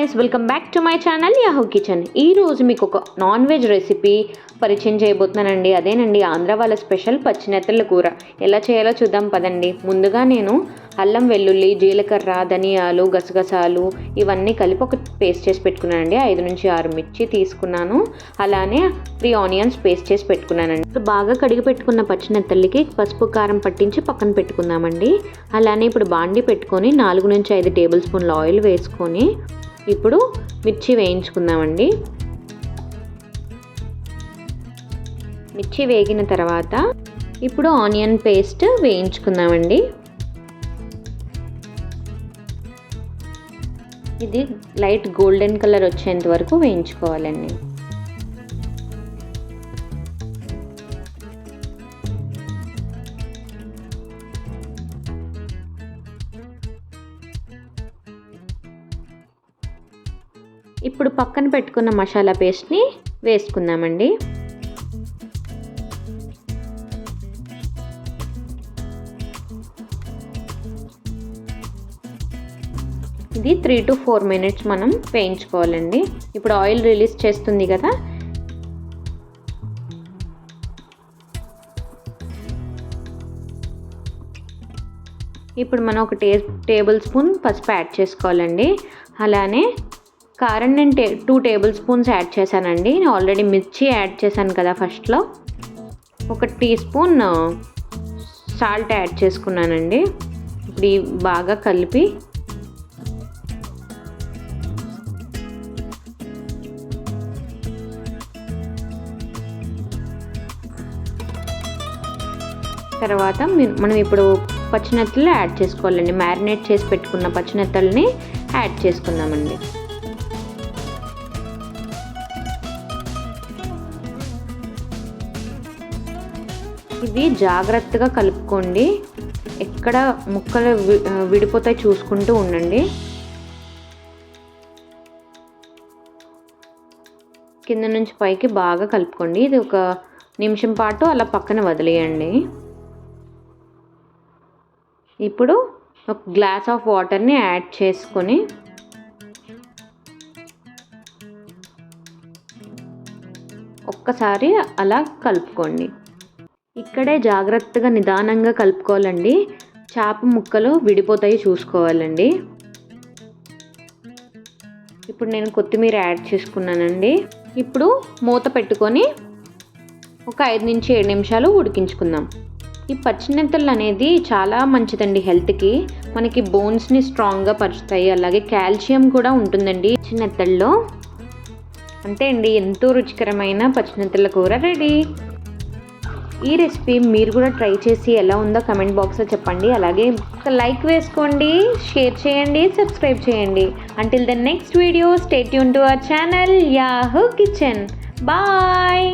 Guys welcome back to my channel Yahoo kitchen ఈరోజు మీకు ఒక నాన్ వెజ్ రెసిపీ పరిచయం చేయబోతున్నానండి. అదేనండి ఆంధ్ర వాళ్ళ స్పెషల్ పచ్చినెత్తల కూర. ఎలా చేయాలో చూద్దాం పదండి. ముందుగా నేను అల్లం వెల్లుల్లి జీలకర్ర ధనియాలు గసగసాలు ఇవన్నీ కలిపి ఒక పేస్ట్ చేసి పెట్టుకున్నానండి. ఐదు నుంచి ఆరు మిర్చి తీసుకున్నాను. అలానే త్రీ ఆనియన్స్ పేస్ట్ చేసి పెట్టుకున్నానండి. ఇప్పుడు బాగా కడిగి పెట్టుకున్న పచ్చినెత్తళ్ళకి పసుపు కారం పట్టించి పక్కన పెట్టుకుందామండి. అలానే ఇప్పుడు బాండి పెట్టుకొని నాలుగు నుంచి ఐదు టేబుల్ స్పూన్ల ఆయిల్ వేసుకొని ఇప్పుడు మిర్చి వేయించుకుందామండి. మిర్చి వేగిన తర్వాత ఇప్పుడు ఆనియన్ పేస్ట్ వేయించుకుందామండి. ఇది లైట్ గోల్డెన్ కలర్ వచ్చేంత వరకు వేయించుకోవాలండి. ఇప్పుడు పక్కన పెట్టుకున్న మసాలా పేస్ట్ని వేసుకుందామండి. ఇది త్రీ టు ఫోర్ మినిట్స్ మనం వేయించుకోవాలండి. ఇప్పుడు ఆయిల్ రిలీజ్ చేస్తుంది కదా. ఇప్పుడు మనం ఒక టే టేబుల్ స్పూన్ పసుపు యాడ్ చేసుకోవాలండి. అలానే కారం నేను టే టూ టేబుల్ స్పూన్స్ యాడ్ చేశానండి. నేను ఆల్రెడీ మిర్చి యాడ్ చేశాను కదా ఫస్ట్లో. ఒక టీ స్పూన్ సాల్ట్ యాడ్ చేసుకున్నానండి. ఇప్పుడు బాగా కలిపి తర్వాత మనం ఇప్పుడు పచ్చినెత్తలు యాడ్ చేసుకోవాలండి. మ్యారినేట్ చేసి పెట్టుకున్న పచ్చినెత్తల్ని యాడ్ చేసుకుందామండి. ఇవి జాగ్రత్తగా కలుపుకోండి. ఎక్కడ ముక్కలు విడిపోతాయి చూసుకుంటూ ఉండండి. కింద నుంచి పైకి బాగా కలుపుకోండి. ఇది ఒక నిమిషం పాటు అలా పక్కన వదిలేయండి. ఇప్పుడు ఒక గ్లాస్ ఆఫ్ వాటర్ని యాడ్ చేసుకొని ఒక్కసారి అలా కలుపుకోండి. ఇక్కడే జాగ్రత్తగా నిదానంగా కలుపుకోవాలండి. చేప ముక్కలు విడిపోతాయి చూసుకోవాలండి. ఇప్పుడు నేను కొత్తిమీర యాడ్ చేసుకున్నానండి. ఇప్పుడు మూత పెట్టుకొని ఒక ఐదు నుంచి ఏడు నిమిషాలు ఉడికించుకుందాం. ఈ పచ్చినెత్తలు అనేది చాలా మంచిదండి హెల్త్కి. మనకి బోన్స్ని స్ట్రాంగ్గా పరుచుతాయి అలాగే కాల్షియం కూడా ఉంటుందండి పచ్చినెత్తల్లో అంతే అండి ఎంతో రుచికరమైన పచ్చినెత్తల కూర రెడీ. ఈ రెసిపీ మీరు కూడా ట్రై చేసి ఎలా ఉందో కమెంట్ బాక్స్లో చెప్పండి. అలాగే ఒక లైక్ వేసుకోండి షేర్ చేయండి సబ్స్క్రైబ్ చేయండి. Until the next video stay Yoon to our channel Yahoo kitchen bye